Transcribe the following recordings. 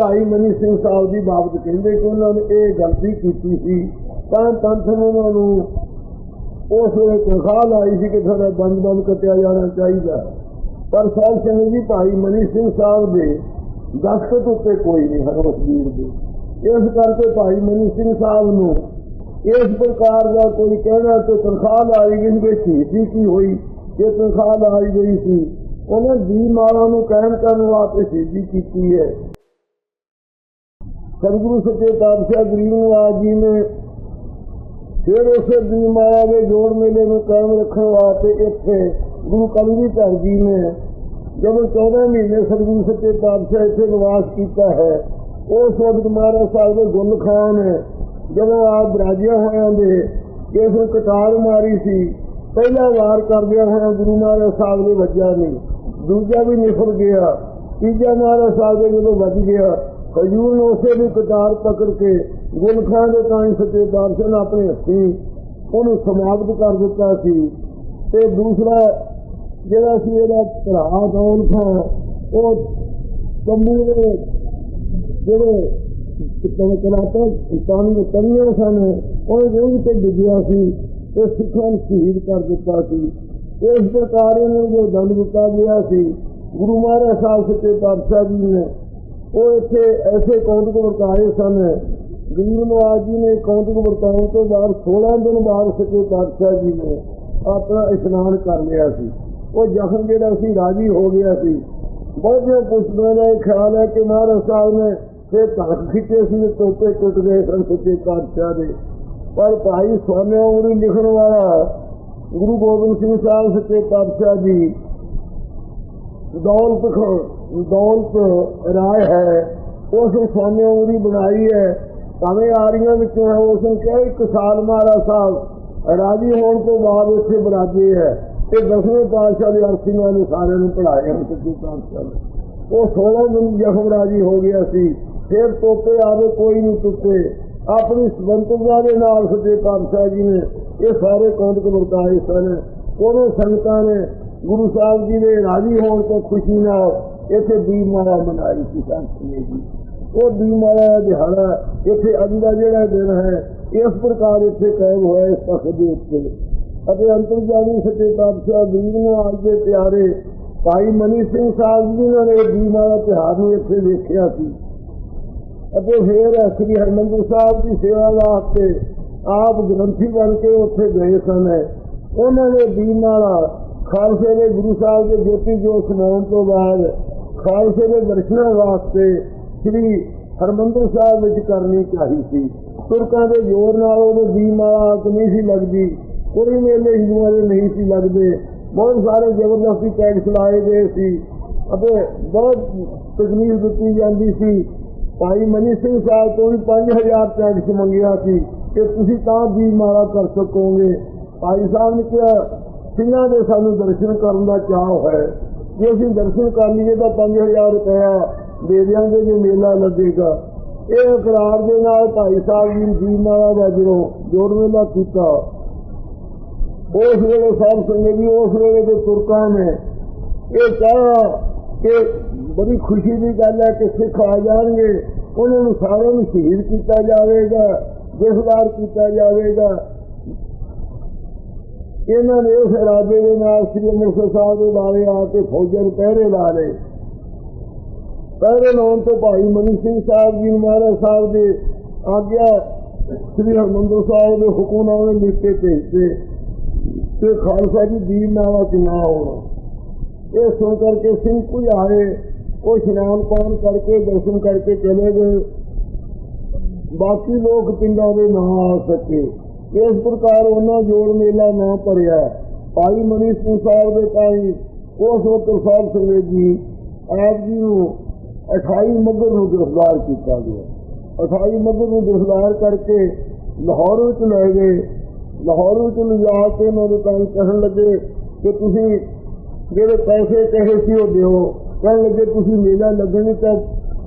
ਭਾਈ ਮਨੀ ਸਿੰਘ ਸਾਹਿਬ ਦੀ ਬਾਬਤ ਕਹਿੰਦੇ ਕਿ ਉਹਨਾਂ ਨੇ ਇਹ ਗਲਤੀ ਕੀਤੀ ਸੀ। ਤਾਂ ਪੰਥ ਨੇ ਉਹਨਾਂ ਨੂੰ ਉਸ ਵੇਲੇ ਤਨਖਾਹ ਲਾਈ ਸੀ ਕਿ ਤੁਹਾਡਾ ਬੰਦ ਬੰਦ ਕੱਟਿਆ ਜਾਣਾ ਚਾਹੀਦਾ। ਪਰ ਸਾਹਿਬ ਸਿੰਘ ਜੀ, ਭਾਈ ਮਨੀ ਸਿੰਘ ਸਾਹਿਬ ਦੇ ਦਸਤਖਤ ਉੱਤੇ ਕੋਈ ਨਹੀਂ ਹਨ ਉਸ ਵੀਰ ਦੇ ਇਸ ਕਰਕੇ ਭਾਈ ਮਨੀ ਸਿੰਘ ਸਾਹਿਬ ਨੂੰ ਇਸ ਪ੍ਰਕਾਰ ਦਾ ਕੋਈ ਕਹਿਣਾ ਤੇ ਤਨਖਾਹ ਲਾਈ ਗਈ ਕਿ ਸ਼ਹੀਦੀ ਕੀ ਹੋਈ ਇਹ ਤਨਖਾਹ ਲਾਈ ਗਈ ਸੀ, ਉਹਨਾਂ ਦੀ ਮਾਲਾ ਨੂੰ ਕਹਿਣ ਕਰਨ ਵਾਸਤੇ ਸ਼ਹੀਦੀ ਕੀਤੀ ਹੈ। ਸਤਿਗੁਰੂ ਸੱਚੇ ਪਾਤਸ਼ਾਹ ਗਰੀਬ ਨਿਵਾਜ ਜੀ ਨੇ, ਫਿਰ ਉਸੇ ਦੀ ਮਾਇਆ ਦੇ ਜੋੜ ਮੇਲੇ ਨੂੰ ਕਾਇਮ ਰੱਖਣ ਵਾਸਤੇ ਇੱਥੇ ਗੁਰੂ ਕਲਗੀਧਰ ਜੀ ਨੇ ਜਦੋਂ 14 ਮਹੀਨੇ ਸਤਿਗੁਰੂ ਸੱਚੇ ਪਾਤਸ਼ਾਹ ਇੱਥੇ ਨਿਵਾਸ ਕੀਤਾ ਹੈ ਉਸ ਵਕਤ ਮਹਾਰਾਜ ਸਾਹਿਬ ਦੇ ਗੁਣ ਖਾਨ ਜਦੋਂ ਆਪ ਬਰਾਜਿਆ ਹੋਇਆਂ ਦੇ ਇਸ ਨੂੰ ਕਟਾਰ ਮਾਰੀ ਸੀ, ਪਹਿਲਾ ਵਾਰ ਕਰਦਿਆਂ ਹੋਇਆ ਗੁਰੂ ਮਹਾਰਾਜ ਸਾਹਿਬ ਦੇ ਵੱਜਿਆ ਨਹੀਂ, ਦੂਜਾ ਵੀ ਨਿਫਰ ਗਿਆ, ਤੀਜਾ ਮਹਾਰਾਜ ਸਾਹਿਬ ਦੇ ਜਦੋਂ ਵੱਜ ਗਿਆ ਹਜੂਰ ਨੇ ਉਸੇ ਦੀ ਕਟਾਰ ਪਕੜ ਕੇ ਗੁਲਖਾਂ ਦੇ ਕਾਈ ਸੱਚੇ ਪਾਤਸ਼ਾਹ ਨੇ ਆਪਣੇ ਹੱਥੀਂ ਉਹਨੂੰ ਸਮਾਪਤ ਕਰ ਦਿੱਤਾ ਸੀ। ਤੇ ਦੂਸਰਾ ਜਿਹੜਾ ਸੀ ਇਹਦਾ ਭਰਾ ਦੌਲ ਖਾਂ ਉਹ ਕੰਬੂ ਦੇ ਜਿਹੜੇ ਕਿਤੇ ਕਰਾਤਾ ਇਨਸਾਨ ਦੇ ਕੰਨੇ ਸਨ, ਉਹ ਰੂਹ ਤੇ ਡਿੱਗਿਆ ਸੀ ਤੇ ਸਿੱਖਾਂ ਨੂੰ ਸ਼ਹੀਦ ਕਰ ਦਿੱਤਾ ਸੀ। ਇਸ ਪ੍ਰਕਾਰ ਇਹਨੂੰ ਜੋ ਦੰਡ ਦਿੱਤਾ ਗਿਆ ਸੀ, ਗੁਰੂ ਮਹਾਰਾਜ ਸਾਹਿਬ ਸੱਚੇ ਪਾਤਸ਼ਾਹ ਜੀ ਨੇ ਉਹ ਇੱਥੇ ਐਸੇ ਕੌਂਟਕ ਵਰਤਾਏ ਸਨ? ਗਰੀਬ ਨਵਾਜ ਜੀ ਨੇ ਕੌਂਟਕ ਵਰਤਾਉਣ ਤੋਂ ਬਾਅਦ 16 ਦਿਨ ਬਾਅਦ ਸੱਚੇ ਪਾਤਸ਼ਾਹ ਜੀ ਨੇ ਆਪਣਾ ਇਸ਼ਨਾਨ ਕਰ ਲਿਆ ਸੀ। ਉਹ ਜ਼ਖਮ ਜਿਹੜਾ ਸੀ, ਰਾਜੀ ਹੋ ਗਿਆ ਸੀ। ਬਹੁਤੇ ਪੁੱਛਦੇ ਦਾ ਇਹ ਖਿਆਲ ਹੈ ਕਿ ਮਹਾਰਾਜ ਸਾਹਿਬ ਨੇ ਫਿਰ ਧੜਕ ਖਿੱਚੇ ਸੀ ਤੇ ਤੋਪੇ ਟੁੱਟ ਗਏ ਸਨ ਸੱਚੇ ਪਾਤਸ਼ਾਹ ਦੇ। ਪਰ ਭਾਈ ਸੋਨਿਆ ਉਰੀ ਲਿਖਣ ਵਾਲਾ ਗੁਰੂ ਗੋਬਿੰਦ ਸਿੰਘ ਸਾਹਿਬ ਸੱਚੇ ਪਾਤਸ਼ਾਹ ਜੀ, ਦੌਲਤ ਖੋ- ਦੌਲਤ ਰਾਏ ਹੈ, ਉਸ ਸੋਨੇ ਉਹਦੀ ਬਣਾਈ ਹੈ। ਭਾਵੇਂ ਆਰੀਆਂ ਵਿੱਚੋਂ ਹੈ, ਉਸ ਨੇ ਕਿਹਾ, ਇੱਕ ਸਾਲ ਮਹਾਰਾ ਸਾਹਿਬ ਰਾਜੀ ਹੋਣ ਤੋਂ ਬਾਅਦ ਉੱਥੇ ਬਰਾਜੇ ਹੈ। ਤੇ ਦਸਵੇਂ ਪਾਤਸ਼ਾਹ ਦੇ ਅਰਥੀਆਂ ਨੇ ਸਾਰਿਆਂ ਨੂੰ ਪੜਾਇਆ ਹਨ ਸੱਚੇ ਪਾਤਸ਼ਾਹ ਨੇ ਉਹ 16 ਦਿਨ ਜ਼ਖਮ ਰਾਜੀ ਹੋ ਗਿਆ ਸੀ। ਫਿਰ ਤੋਪੇ ਆਵੇ ਕੋਈ ਨਹੀਂ ਟੁੱਟੇ। ਆਪਣੀ ਸਬੰਧਤਾ ਦੇ ਨਾਲ ਸੱਚੇ ਪਾਤਸ਼ਾਹ ਜੀ ਨੇ ਇਹ ਸਾਰੇ ਕੌਂਟਕ ਵਰਤਾਏ ਸਨ। ਉਹਨੇ ਸੰਗਤਾਂ ਨੇ, ਗੁਰੂ ਸਾਹਿਬ ਜੀ ਦੇ ਰਾਜੀ ਹੋਣ ਤੋਂ ਖੁਸ਼ੀ ਨਾਲ ਇੱਥੇ ਦੀਮਾਲਾ ਮਨਾਈ ਸੀ, ਸੰਤ ਨੇ ਜੀ। ਉਹ ਦੀਪਮਾਲਾ ਦਿਹਾੜਾ ਇੱਥੇ ਅੱਜ ਦਾ ਜਿਹੜਾ ਦਿਨ ਹੈ, ਇਸ ਪ੍ਰਕਾਰ ਇੱਥੇ ਕਾਇਮ ਹੋਇਆ ਇਸ ਤਖਤ ਦੇ ਉੱਤੇ। ਅਤੇ ਅੰਤਰਜਾਮੀ ਸੱਚੇ ਪਾਤਸ਼ਾਹ ਦੀਪ ਨੂੰ ਅੱਜ ਦੇ ਪਿਆਰੇ ਭਾਈ ਮਨੀ ਸਿੰਘ ਸਾਹਿਬ ਜੀ ਨੇ ਇਹ ਦੀਪਮਾਲਾ ਤਿਉਹਾਰ ਨੂੰ ਇੱਥੇ ਵੇਖਿਆ ਸੀ। ਅਤੇ ਫਿਰ ਸ੍ਰੀ ਹਰਮੰਦਰ ਸਾਹਿਬ ਦੀ ਸੇਵਾ ਵਾਸਤੇ ਆਪ ਗ੍ਰੰਥੀ ਬਣ ਕੇ ਉੱਥੇ ਗਏ ਸਨ। ਉਹਨਾਂ ਨੇ ਦੀਨ ਨਾਲ ਖਾਲਸੇ ਦੇ ਗੁਰੂ ਸਾਹਿਬ ਦੇ ਜੋਤੀ ਜੋਤ ਸੁਣਾਉਣ ਤੋਂ ਬਾਅਦ ਖਾਲਸੇ ਦੇ ਦਰਸ਼ਨਾਂ ਵਾਸਤੇ ਸ੍ਰੀ ਹਰਮੰਦਰ ਸਾਹਿਬ ਵਿੱਚ ਕਰਨੀ ਚਾਹੀ ਸੀ। ਤੁਰਕਾਂ ਦੇ ਜ਼ੋਰ ਨਾਲ ਉਹਨੂੰ ਦੀਨ ਮਾਲਾ ਨਹੀਂ ਸੀ ਲੱਗਦੀ। ਕੋਈ ਮੇਲੇ ਹਿੰਦੂਆਂ ਦੇ ਨਹੀਂ ਸੀ ਲੱਗਦੇ। ਬਹੁਤ ਸਾਰੇ ਜ਼ਬਰਦਸਤੀ ਟੈਕਸ ਲਾਏ ਗਏ ਸੀ। ਅਤੇ ਬਹੁਤ ਤਕਲੀਫ ਦਿੱਤੀ ਜਾਂਦੀ ਸੀ। ਭਾਈ ਮਨੀ ਸਿੰਘ ਸਾਹਿਬ ਤੋਂ ਵੀ 5000 ਟੈਕਸ ਮੰਗਿਆ ਸੀ ਕਿ ਤੁਸੀਂ ਤਾਂ ਦੀ ਮਾਲਾ ਕਰ ਸਕੋਗੇ। ਭਾਈ ਸਾਹਿਬ ਨੇ ਕਿਹਾ, ਸਿੰਘਾਂ ਦੇ ਸਾਨੂੰ ਦਰਸ਼ਨ ਕਰਨ ਦਾ ਚਾਹ ਹੈ। ਜੇ ਅਸੀਂ ਦਰਸ਼ਨ ਕਰ ਲਈਏ ਤਾਂ 5000 ਰੁਪਇਆ ਦੇ ਦਿਆਂਗੇ ਜੇ ਮੇਲਾ ਲੱਗੇਗਾ। ਇਹ ਇਕਰਾਰ ਦੇ ਨਾਲ ਭਾਈ ਸਾਹਿਬ ਜੀ ਦੀ ਮਾਲਾ ਦਾ ਜਦੋਂ ਜੋੜ ਮੇਲਾ ਕੀਤਾ। ਉਸ ਵੇਲੇ ਸਾਹਿਬ ਸੰਗਤ ਜੀ ਉਸ ਵੇਲੇ ਦੇ ਤੁਰਕਾਂ ਨੇ ਇਹ ਕਿਹਾ ਕਿ ਬੜੀ ਖੁਸ਼ੀ ਦੀ ਗੱਲ ਹੈ ਕਿ ਸਿੱਖ ਆ ਜਾਣਗੇ। ਉਹਨਾਂ ਨੂੰ ਸਾਰਿਆਂ ਨੂੰ ਸ਼ਹੀਦ ਕੀਤਾ ਜਾਵੇਗਾ ਗ੍ਰਿਫਤਾਰ ਕੀਤਾ ਜਾਵੇਗਾ। ਇਹਨਾਂ ਨੇ ਉਸ ਇਰਾਦੇ ਦੇ ਨਾਲ ਸ੍ਰੀ ਅੰਮ੍ਰਿਤਸਰ ਸਾਹਿਬ ਦੇ ਬਾਰੇ ਆ ਕੇ ਫੌਜਾਂ ਨੂੰ ਪਹਿਰੇ ਲਾ ਲਏ। ਪਹਿਰੇ ਲਾਉਣ ਤੋਂ ਭਾਈ ਮਨੀ ਸਿੰਘ ਸਾਹਿਬ ਜੀ ਮਹਾਰਾਜ ਸਾਹਿਬ ਦੇ ਆਗਿਆ ਸ੍ਰੀ ਹਰਮੰਦਰ ਸਾਹਿਬ ਦੇ ਹੁਕਮ ਨਾਲ ਲਿਖ ਕੇ ਭੇਜਦੇ। ਤੇ ਖਾਲਸਾ ਜੀ ਦੀਨ ਨਾਵਾ ਚ ਨਾ ਹੋਣਾ ਇਹ ਸੁਣ ਕਰਕੇ ਸਿੰਘ ਕੁਝ ਆਏ, ਉਹ ਇਸ਼ਨਾਨ ਪਾਣ ਕਰਕੇ, ਦਰਸ਼ਨ ਕਰਕੇ ਚਲੇ ਗਏ। ਬਾਕੀ ਲੋਕ ਪਿੰਡਾਂ ਦੇ ਨਾ ਆ ਸਕੇ। ਇਸ ਪ੍ਰਕਾਰ ਉਹਨਾਂ ਜੋੜ ਮੇਲਾ ਨਾ ਭਰਿਆ। ਭਾਈ ਮਨੀ ਸਿੰਘ ਸਾਹਿਬ ਦੇ ਤਾਈ ਉਸ ਵਕਤ ਸਾਹਿਬ ਸੰਗਤ ਜੀ, ਆਪ ਜੀ ਨੂੰ 28 ਮੱਘਰ ਨੂੰ ਗ੍ਰਿਫਤਾਰ ਕੀਤਾ ਗਿਆ। 28 ਮੱਘਰ ਨੂੰ ਗ੍ਰਿਫਤਾਰ ਕਰਕੇ ਲਾਹੌਰ ਵਿੱਚ ਲੈ ਗਏ। ਲਾਹੌਰ ਵਿੱਚ ਲਿਜਾ ਕੇ ਉਹਨਾਂ ਨੂੰ ਤਾਂ ਕਹਿਣ ਲੱਗੇ ਕਿ ਤੁਸੀਂ ਜਿਹੜੇ ਪੈਸੇ ਕਹੇ ਸੀ ਉਹ ਦਿਓ। ਕਹਿਣ ਲੱਗੇ, ਤੁਸੀਂ ਮੇਲਾ ਲੱਗਣ ਤਾਂ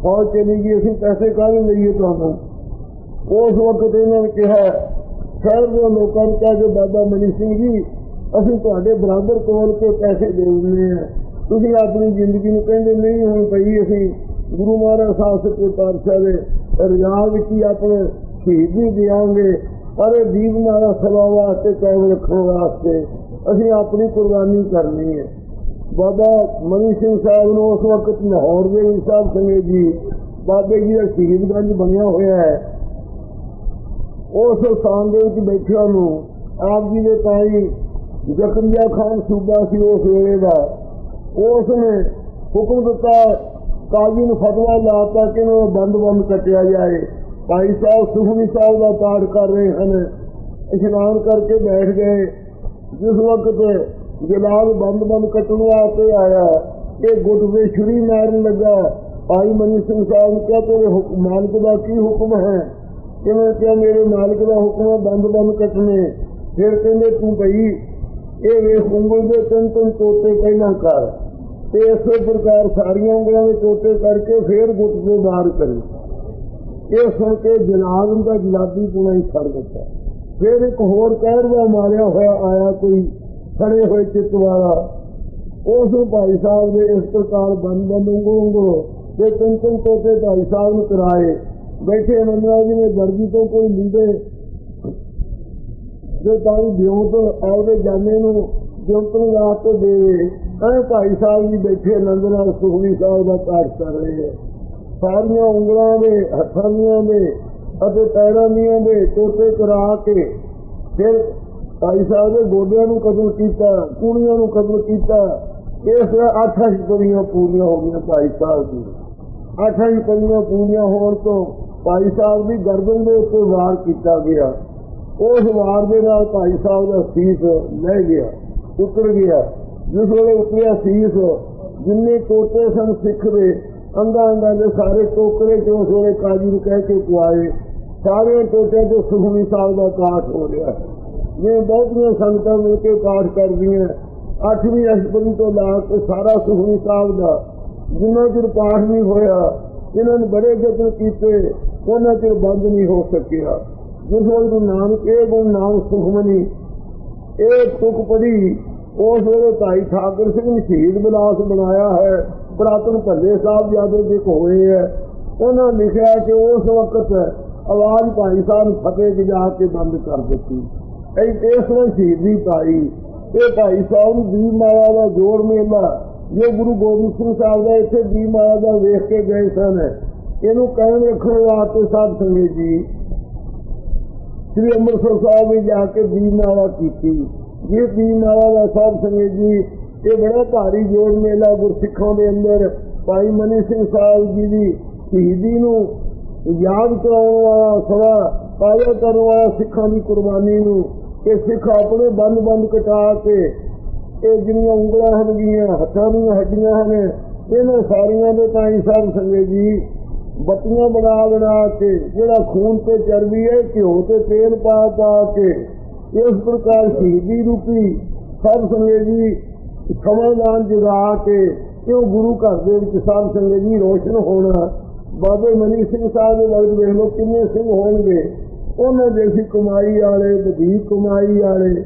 ਫੌਜ ਚਲੀ ਗਈ, ਅਸੀਂ ਪੈਸੇ ਕਾਹਦੇ ਲਈਏ ਤੁਹਾਨੂੰ? ਉਸ ਵਕਤ ਇਹਨਾਂ ਨੇ ਕਿਹਾ ਸ਼ਹਿਰ ਦੇ ਲੋਕਾਂ ਨੂੰ ਕਿਹਾ ਕਿ ਬਾਬਾ ਮਨੀ ਸਿੰਘ ਜੀ, ਅਸੀਂ ਤੁਹਾਡੇ ਬਰਾਬਰ ਕੋਲ ਕੇ ਪੈਸੇ ਦੇ ਦਿੰਦੇ ਆ? ਤੁਸੀਂ ਆਪਣੀ ਜ਼ਿੰਦਗੀ ਨੂੰ ਕਹਿੰਦੇ ਨਹੀਂ ਹੁਣ ਪਈ ਅਸੀਂ ਗੁਰੂ ਮਹਾਰਾਜ ਸਾਹਿਬ ਸੱਚੇ ਪਾਤਸ਼ਾਹ ਦੇ ਰਜਾ ਵਿੱਚ ਹੀ ਆਪਣੇ ਸ਼ਹੀਦ ਵੀ ਦਿਆਂਗੇ, ਪਰ ਇਹ ਦੀਪ ਮਾਰਾ ਸਭਾ ਵਾਸਤੇ ਕਾਇਮ ਰੱਖਣ ਵਾਸਤੇ ਅਸੀਂ ਆਪਣੀ ਕੁਰਬਾਨੀ ਕਰਨੀ ਹੈ। ਬਾਬਾ ਮਨੀ ਸਿੰਘ ਸਾਹਿਬ ਨੂੰ ਉਸ ਵਕਤ ਲਾਹੌਰ ਦੇ ਵਿੱਚ ਸਾਹਿਬ ਸੰਗੇ ਜੀ, ਬਾਬੇ ਜੀ ਦਾ ਸ਼ਹੀਦਗੰਜ ਬਣਿਆ ਹੋਇਆ ਹੈ। ਉਸ ਸਥਾਨ ਦੇ ਵਿੱਚ ਬੈਠਿਆਂ ਨੂੰ ਆਪ ਜੀ ਦੇ ਤਾਈ ਜ਼ਕਰੀਆ ਖਾਨ ਸੂਬਾ ਸੀ ਉਸ ਵੇਲੇ ਦਾ। ਉਸ ਨੇ ਹੁਕਮ ਦਿੱਤਾ, ਕਾਜ਼ੀ ਨੂੰ ਫਤਵਾ ਲਾਤਾ ਕਿ ਇਹਨੂੰ ਬੰਦ ਬੰਦ ਕੱਟਿਆ ਜਾਏ। ਭਾਈ ਸਾਹਿਬ ਸੁਖਮਨੀ ਸਾਹਿਬ ਦਾ ਪਾਠ ਕਰ ਰਹੇ ਹਨ। ਇਸ਼ਨਾਨ ਕਰਕੇ ਬੈਠ ਗਏ। ਜਿਸ ਵਕਤ ਜਲਾਲ ਬੰਦ ਬੰਦ ਕੱਟਣ ਵਾਸਤੇ ਆਇਆ, ਇਹ ਗੁੱਟ ਦੇ ਛੁਰੀ ਮਾਰਨ ਲੱਗਾ। ਭਾਈ ਮਨੀ ਸਿੰਘ ਸਾਹਿਬ ਨੇ ਕਿਹਾ, ਤੇਰੇ ਮਾਨਕ ਦਾ ਕੀ ਹੁਕਮ ਹੈ? ਕਿਵੇਂ ਕਿਹਾ ਮੇਰੇ ਮਾਲਕ ਦਾ ਹੁਕਮ ਹੈ, ਬੰਦ ਬੰਦ ਕੱਟਣੇ। ਫਿਰ ਕਹਿੰਦੇ ਤੂੰ ਭਈ ਇਹ ਵੇਖ ਉਂਗਲ ਦੇ ਤਿੰਨ ਤਿੰਨ ਟੋਟੇ ਪਹਿਲਾਂ ਕਰ। ਤੇ ਇਸੇ ਪ੍ਰਕਾਰ ਸਾਰੀਆਂ ਉਂਗਲਾਂ ਦੇ ਟੋਟੇ ਕਰਕੇ ਫਿਰ ਗੁੱਟ ਦੇ ਬਾਹਰ ਕਰੀ। ਇਹ ਸੁਣ ਕੇ ਜਨਾਬ ਦਾ ਜਲਾਦੀ ਪੁਣਾ ਹੀ ਛੱਡ ਦਿੱਤਾ। ਫਿਰ ਇੱਕ ਹੋਰ ਕਹਿਰ ਦਾ ਮਾਰਿਆ ਹੋਇਆ ਆਇਆ ਕੋਈ ਖੜੇ ਹੋਏ ਚਿੱਤ ਵਾਲਾ। ਉਸ ਨੂੰ ਭਾਈ ਸਾਹਿਬ ਦੇ ਇਸ ਪ੍ਰਕਾਰ ਬੰਦ ਬੰਦ ਉਂਗਲ ਉਂਗਲ ਤੇ ਤਿੰਨ ਤਿੰਨ ਟੋਟੇ ਭਾਈ ਸਾਹਿਬ ਨੂੰ ਕਰਾਏ। ਬੈਠੇ ਮੰਦਰਾ ਜੀ ਨੇ ਦਰਜੀ ਤੋਂ ਕੋਈ ਲੀਦੇ ਜੋ ਤਾਂ ਜਿਉਂਤ ਆਉਦੇ ਜਾਣੇ ਨੂੰ ਜਿਉਂਤ ਨੂੰ ਰਾਤ ਤੋਂ ਦੇਵੇ ਐ ਭਾਈ ਸਾਹਿਬ ਜੀ ਬੈਠੇ ਆਨੰਦ ਨਾਲ ਸੁਖਨੀ ਸਾਹਿਬ ਦਾ ਪਾਠ ਕਰ ਰਹੇ ਹੈ ਸਾਰੀਆਂ ਉਂਗਲਾਂ ਦੇ, ਹੱਥਾਂ ਦੀਆਂ ਦੇ ਅਤੇ ਪੈਰਾਂ ਦੀਆਂ ਦੇ ਟੋਟੇ ਕਰਾ ਕੇ ਫਿਰ ਭਾਈ ਸਾਹਿਬ ਦੇ ਗੋਡਿਆਂ ਨੂੰ ਕਬੂਲ ਕੀਤਾ ਕੂਣੀਆਂ ਨੂੰ ਕਬੂਲ ਕੀਤਾ। ਇਸ ਅੱਠ ਅੱਠ ਪੂਰੀਆਂ ਪੂਰੀਆਂ ਹੋ ਗਈਆਂ ਭਾਈ ਸਾਹਿਬ ਦੀ ਅੱਠ ਅੱਠ ਪੂਰੀਆਂ ਪੂਰੀਆਂ ਹੋਣ ਤੋਂ ਭਾਈ ਸਾਹਿਬ ਦੀ ਗਰਦਨ ਦੇ ਉੱਤੇ ਵਾਰ ਕੀਤਾ ਗਿਆ। ਉਸ ਵਾਰ ਦੇ ਨਾਲ ਭਾਈ ਸਾਹਿਬ ਦਾ ਸੀਸ ਲੈ ਗਿਆ ਉਤਰ ਗਿਆ। ਜਿਸ ਵੇਲੇ ਉਤਰਿਆ ਸੀਸ, ਜਿੰਨੇ ਟੋਟੇ ਸਨ ਸਿੱਖ ਦੇ ਅੰਗਾ ਅੰਗਾ ਦੇ ਸਾਰੇ ਟੋਕਰੇ ਚ ਸੋਲੇ ਵੇਲੇ ਕਾਜੀ ਨੂੰ ਕਹਿ ਕੇ ਪੁਆਏ। ਸਾਰੇ ਟੋਟੇ ਤੋਂ ਸੁਖਮੀ ਸਾਹਿਬ ਦਾ ਪਾਠ ਹੋ ਰਿਹਾ। ਹੈ ਇਹ ਬਹੁਤੀਆਂ ਸੰਗਤਾਂ ਮਿਲ ਕੇ ਪਾਠ ਕਰਦੀਆਂ, ਅੱਠਵੀਂ, ਅਸ਼ਟਪਦੀ ਤੋਂ ਲਾ ਕੇ ਸਾਰਾ ਸੁਖਮੀ ਸਾਹਿਬ ਦਾ, ਜਿੰਨਾ ਚਿਰ ਪਾਠ ਨਹੀਂ ਹੋਇਆ ਇਹਨਾਂ ਨੇ ਬੜੇ ਯਤਨ ਕੀਤੇ, ਉਹਨਾਂ ਚਿਰ ਬੰਦ ਨਹੀਂ ਹੋ ਸਕਿਆ। ਜਿਸ ਵੇਲੇ ਗੁਰੂ ਨਾਨਕ, ਇਹ ਗੁਣ ਨਾਮ ਸੁਖਮਨੀ, ਇਹ ਤੁਕ ਪੜੀ ਉਸ ਵੇਲੇ ਭਾਈ ਠਾਕੁਰ ਸਿੰਘ ਨੇ ਸ਼ਹੀਦ ਬਿਲਾਸ ਬਣਾਇਆ ਹੈ। ਪ੍ਰਾਤਨ ਭੱਲੇ ਸਾਹਿਬ ਜਿਆਦੇ ਦੇ ਹੋਏ ਹੈ। ਉਹਨਾਂ ਲਿਖਿਆ ਕਿ ਉਸ ਵਕਤ ਆਵਾਜ਼ ਭਾਈ ਸਾਹਿਬ ਫਤਿਹ ਦੀ ਜਾ ਕੇ ਬੰਦ ਕਰ ਦਿੱਤੀ। ਇਹ ਇਸ ਨੇ ਸ਼ਹੀਦੀ ਪਾਈ। ਇਹ ਭਾਈ ਸਾਹਿਬ ਦੀ ਮਾਇਆ ਦਾ ਜੋੜ ਮੇਲਾ ਜੋ ਗੁਰੂ ਗੋਬਿੰਦ ਸਿੰਘ ਸਾਹਿਬ ਦਾ ਇੱਥੇ ਦੀ ਮਾਇਆ ਦਾ ਵੇਖ ਕੇ ਗਏ ਸਨ, ਇਹਨੂੰ ਕਹਿਣ ਰੱਖਣ ਵਾਸਤੇ ਸਾਧ ਸੰਗਤ ਜੀ। ਸ੍ਰੀ ਅੰਮ੍ਰਿਤਸਰ ਸਾਹਿਬ ਵਿੱਚ ਜਾ ਕੇ ਦੀਨਾਵਾ ਕੀਤੀ। ਇਹ ਦੀਨਾਵਾ ਦਾ ਸਾਹਿਬ ਸੰਗਤ ਜੀ, ਇਹ ਬੜਾ ਭਾਰੀ ਜੋੜ ਮੇਲਾ ਗੁਰਸਿੱਖਾਂ ਦੇ ਅੰਦਰ ਭਾਈ ਮਨੀ ਸਿੰਘ ਸਾਹਿਬ ਜੀ ਦੀ ਸ਼ਹੀਦੀ ਨੂੰ ਯਾਦ ਕਰਾਉਣ ਵਾਲਾ ਸਦਾ ਪਾਇਆ ਕਰਨ ਵਾਲਾ ਸਿੱਖਾਂ ਦੀ ਕੁਰਬਾਨੀ ਨੂੰ ਕਿ ਸਿੱਖ ਆਪਣੇ ਬੰਦ ਬੰਦ ਕਟਾ ਕੇ ਇਹ ਜਿਹੜੀਆਂ ਉਂਗਲਾਂ ਹਨਗੀਆਂ ਹੱਥਾਂ ਦੀਆਂ ਹੱਡੀਆਂ ਹਨ, ਇਹਨਾਂ ਸਾਰੀਆਂ ਦੇ ਤਾਂ ਹੀ ਸਾਹਿਬ ਸੰਗਤ ਜੀ ਬੱਤੀਆਂ ਬਣਾ ਬਣਾ ਕੇ, ਜਿਹੜਾ ਖੂਨ ਤੇ ਚਰਬੀ ਹੈ, ਘਿਓ ਤੇ ਤੇਲ ਪਾ ਪਾ ਕੇ, ਇਸ ਪ੍ਰਕਾਰ ਸ਼ਹੀਦੀ ਰੂਪੀ ਸਭ ਸੰਗਤ ਜੀ ਸਮਾਦਾਨ ਜਗਾ ਕੇ ਉਹ ਗੁਰੂ ਘਰ ਦੇ ਵਿੱਚ ਸਭ ਸੰਗਤ ਜੀ ਰੋਸ਼ਨ ਹੋਣਾ, ਬਾਬੇ ਮਨੀ ਸਿੰਘ ਸਾਹਿਬ ਦੇ ਵਕਤ ਵੇਖ ਲਓ ਕਿੰਨੇ ਸਿੰਘ ਹੋਣਗੇ। ਉਹਨਾਂ ਦੇ ਸੀ ਕਮਾਈ ਵਾਲੇ, ਵਧੇਕ ਕਮਾਈ ਵਾਲੇ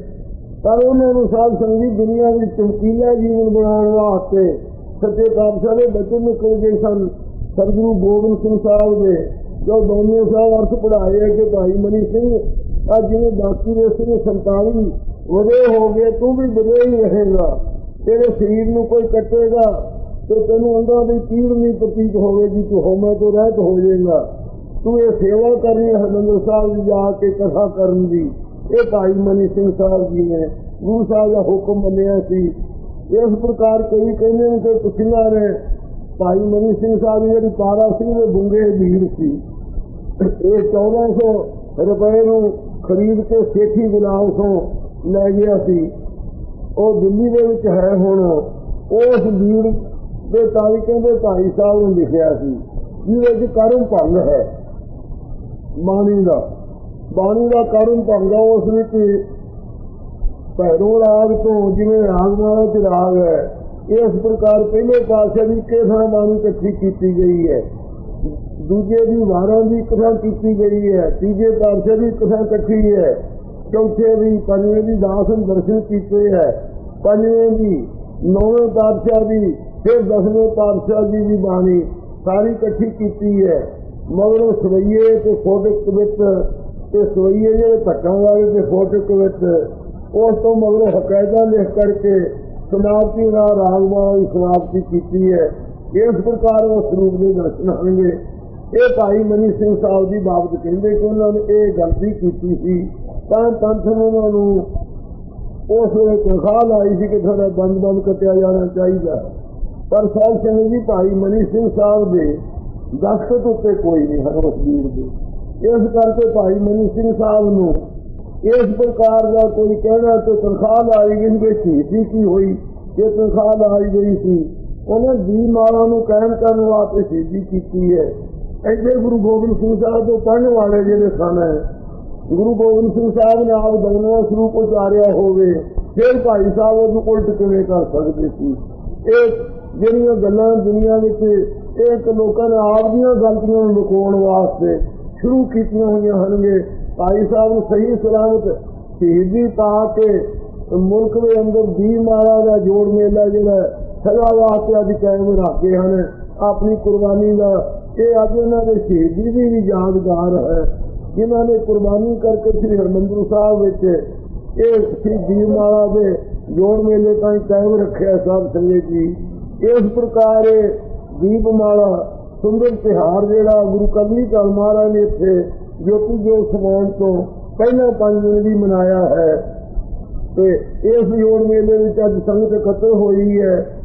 ਪਰ ਉਹਨਾਂ ਨੂੰ ਸਾਧ ਸੰਗਤ ਦੁਨੀਆ ਵਿੱਚ ਚਮਕੀਲਾ ਜੀਵਨ ਬਣਾਉਣ ਵਾਸਤੇ ਸੱਚੇ ਪਾਤਸ਼ਾਹ ਦੇ ਬਚਨ ਨਿਕਲ ਗਏ ਸਨ। ਸਤਿਗੁਰੂ ਗੋਬਿੰਦ ਸਿੰਘ ਸਾਹਿਬ ਦੇ ਜੋ ਦੋਨੇ ਸਾਹਿਬ ਅਰਥ ਪੜਾਏ ਹੈ ਕਿ ਭਾਈ ਮਨੀ ਸਿੰਘ ਆ ਜਿਵੇਂ ਬਾਕੀ ਦੇ ਸਿੰਘ 47 ਵਧੇ ਹੋ ਗਏ, ਤੂੰ ਵੀ ਵਧੇ ਹੀ ਰਹੇਗਾ। ਤੇਰੇ ਸਰੀਰ ਨੂੰ ਕੋਈ ਕੱਟੇਗਾ ਤੇ ਤੈਨੂੰ ਅੰਦਰ ਦੀ ਪੀੜ ਨਹੀਂ ਪ੍ਰਤੀਤ ਹੋਵੇਗੀ, ਤੂੰ ਹੋਮੇ ਤੋਂ ਰਹਿਤ ਹੋ ਜਾਏਗਾ। ਤੂੰ ਇਹ ਸੇਵਾ ਕਰਨੀ ਹਰਿਮੰਦਰ ਸਾਹਿਬ ਜੀ, ਜਾ ਕੇ ਕਥਾ ਕਰਨ ਦੀ। ਇਹ ਭਾਈ ਮਨੀ ਸਿੰਘ ਸਾਹਿਬ ਜੀ ਨੇ ਗੁਰੂ ਸਾਹਿਬ ਦਾ ਹੁਕਮ ਮੰਨਿਆ ਸੀ। ਇਸ ਪ੍ਰਕਾਰ ਕਈ ਕਹਿੰਦੇ ਨੇ ਕਿ ਤੁਸੀਂ ਨੇ, ਭਾਈ ਮਨੀ ਸਿੰਘ ਸਾਹਿਬ ਜਿਹੜੀ ਤਾਰਾ ਸਿੰਘ ਦੇ ਬੁੰਗੇ ਵੀਰ ਸੀ, ਇਹ 1400 ਰੁਪਏ ਨੂੰ ਖਰੀਦ ਕੇ ਸੇਠੀ ਗੁਲਾਮ ਤੋਂ ਲੈ ਗਿਆ ਸੀ। ਉਹ ਦਿੱਲੀ ਦੇ ਵਿੱਚ ਹੈ ਹੁਣ। ਉਸ ਵੀਰ ਦੇ ਤਾਰੀ ਕਹਿੰਦੇ ਭਾਈ ਸਾਹਿਬ ਨੇ ਲਿਖਿਆ ਸੀ, ਜਿਹਦੇ ਵਿੱਚ ਕਰਮ ਭੰਗ ਹੈ। ਬਾਣੀ ਦਾ ਬਾਣੀ ਦਾ ਕਾਰਨ ਭੰਗਾ ਉਸ ਵਿੱਚ ਭੈਰੋ ਰਾਗ ਤੋਂ ਜਿਵੇਂ ਰਾਗ ਮਾਲਾ ਚ ਰਾਗ ਹੈ, ਇਸ ਪ੍ਰਕਾਰ ਪਹਿਲੇ ਪਾਸੇ ਦੀ ਕਿਸਾਂ ਬਾਣੀ ਇਕੱਠੀ ਕੀਤੀ ਗਈ ਹੈ। ਦੂਜੇ ਦੀ ਵਾਰਾਂ ਦੀ ਕਥਾ ਕੀਤੀ ਗਈ ਹੈ, ਤੀਜੇ ਪਾਸੇ ਦੀ ਕਥਾ ਇਕੱਠੀ ਹੈ। ਚੌਥੇ ਵੀ ਪੰਜਵੇਂ ਦੀ ਦਾਸਨ ਦਰਸ਼ਨ ਕੀਤੇ ਹੈ। ਪੰਜਵੇਂ ਦੀ, ਨੌਵੇਂ ਪਾਤਸ਼ਾਹ ਦੀ, ਫਿਰ ਦਸਵੇਂ ਪਾਤਸ਼ਾਹ ਜੀ ਦੀ ਬਾਣੀ ਸਾਰੀ ਇਕੱਠੀ ਕੀਤੀ ਹੈ। ਮਗਰੋਂ ਸਵਈਏ ਤੇ ਫੋਟੋ ਵਿੱਚ ਤੇ ਸੋਈਏ ਜਿਹੜੇ ਧੱਕਾਂ ਵਾਲੇ ਤੇ ਫੋਟੋ ਵਿੱਚ, ਉਸ ਤੋਂ ਮਗਰੋਂ ਹਕਾਇਦਾ ਲਿਖ ਕਰਕੇ ਸਮਾਪਤੀ ਨਾਲ ਰਾਗਵਾਂ ਦੀ ਸਮਾਪਤੀ ਕੀਤੀ ਹੈ। ਇਸ ਪ੍ਰਕਾਰ ਉਹ ਸਰੂਪ ਦੇ ਦਰਸ਼ਨ ਹੋਣਗੇ। ਇਹ ਭਾਈ ਮਨੀ ਸਿੰਘ ਸਾਹਿਬ ਦੀ ਬਾਬਤ ਕਹਿੰਦੇ ਕਿ ਉਹਨਾਂ ਨੇ ਇਹ ਗਲਤੀ ਕੀਤੀ ਸੀ। ਤਾਂ ਪੰਥ ਨੇ ਉਹਨਾਂ ਨੂੰ ਉਸ ਵੇਲੇ ਤਨਖਾਹ ਲਾਈ ਸੀ ਕਿ ਤੁਹਾਡਾ ਬੰਦ ਬੰਦ ਕੱਟਿਆ ਜਾਣਾ ਚਾਹੀਦਾ। ਪਰ ਸਾਹਿਬ ਸਿੰਘ ਜੀ, ਭਾਈ ਮਨੀ ਸਿੰਘ ਸਾਹਿਬ ਦੇ ਦਸਤਖਤ ਉੱਤੇ ਕੋਈ ਨਹੀਂ ਹਨ ਉਸ ਦੇ ਇਸ ਕਰਕੇ ਭਾਈ ਮਨੀ ਸਿੰਘ ਸਾਹਿਬ ਨੂੰ ਇਸ ਪ੍ਰਕਾਰ ਦਾ ਕੋਈ ਕਹਿਣਾ ਤੇ ਤਨਖਾਹ ਲਾਈ ਗਈ ਕਿ ਸ਼ਹੀਦੀ ਕੀ ਹੋਈ ਇਹ ਤਨਖਾਹ ਲਾਈ ਗਈ ਸੀ, ਉਹਨੇ ਜੀ ਮਾਲਾ ਨੂੰ ਕਾਇਮ ਕਰਨ ਵਾਸਤੇ ਸ਼ਹੀਦੀ ਕੀਤੀ ਹੈ। ਐਡੇ ਗੁਰੂ ਗੋਬਿੰਦ ਸਿੰਘ ਸਾਹਿਬ ਤੋਂ ਪੜ੍ਹਨ ਵਾਲੇ ਜਿਹੜੇ ਸਨ, ਗੁਰੂ ਗੋਬਿੰਦ ਸਿੰਘ ਸਾਹਿਬ ਨੇ ਆਪ ਦੋਨੋਂ ਸਰੂਪ ਉਚਾਰਿਆ ਹੋਵੇ, ਫਿਰ ਭਾਈ ਸਾਹਿਬ ਉਹਨੂੰ ਉਲਟ ਕਿਵੇਂ ਕਰ ਸਕਦੇ ਸੀ? ਇਹ ਜਿਹੜੀਆਂ ਗੱਲਾਂ ਦੁਨੀਆ ਵਿੱਚ, ਇਹ ਇੱਕ ਲੋਕਾਂ ਨੇ ਆਪ ਦੀਆਂ ਗਲਤੀਆਂ ਨੂੰ ਲੁਕਾਉਣ ਵਾਸਤੇ ਸ਼ੁਰੂ ਕੀਤੀਆਂ ਹੋਈਆਂ ਹਨਗੇ ਭਾਈ ਸਾਹਿਬ ਨੂੰ ਸਹੀ ਸਲਾਮਤ ਸ਼ਹੀਦੀ ਪਾ ਕੇ ਮੁਲਕ ਦੇ ਅੰਦਰ ਦੀ ਮਾਲਾ ਦਾ ਜੋੜ ਮੇਲਾ ਜਿਹੜਾ ਸਦਾ ਵਾਸਤੇ ਅੱਜ ਕਾਇਮ ਰੱਖਦੇ ਹਨ। ਆਪਣੀ ਕੁਰਬਾਨੀ ਦਾ ਇਹ ਅੱਜ ਉਹਨਾਂ ਦੇ ਸ਼ਹੀਦੀ ਦੀ ਵੀ ਯਾਦਗਾਰ ਹੈ। ਜਿਨ੍ਹਾਂ ਨੇ ਕੁਰਬਾਨੀ ਕਰਕੇ ਸ੍ਰੀ ਹਰਮੰਦਰ ਸਾਹਿਬ ਵਿੱਚ ਇਹ ਸ਼ਹੀਦੀ ਮਾਲਾ ਦੇ ਜੋੜ ਮੇਲੇ ਤਾਈਂ ਕਾਇਮ ਰੱਖਿਆ ਸਾਹਿਬ ਸੰਗਤ ਜੀ। ਇਸ ਪ੍ਰਕਾਰ ਇਹ ਦੀਪਮਾਲਾ ਸੁੰਦਰ ਤਿਹਾਰ ਜਿਹੜਾ ਗੁਰੂ ਕਬੀਰ ਧੰਨ ਮਹਾਰਾਜ ਨੇ ਇੱਥੇ ਜੋਤੀ ਜੋ ਸਮਾਨ ਤੋਂ ਪਹਿਲਾਂ ਪੰਜ ਦਿਨ ਵੀ ਮਨਾਇਆ ਹੈ। ਤੇ ਇਸ ਜੋੜ ਮੇਲੇ ਵਿੱਚ ਅੱਜ ਸੰਗਤ ਇਕੱਤਰ ਹੋਈ ਹੈ।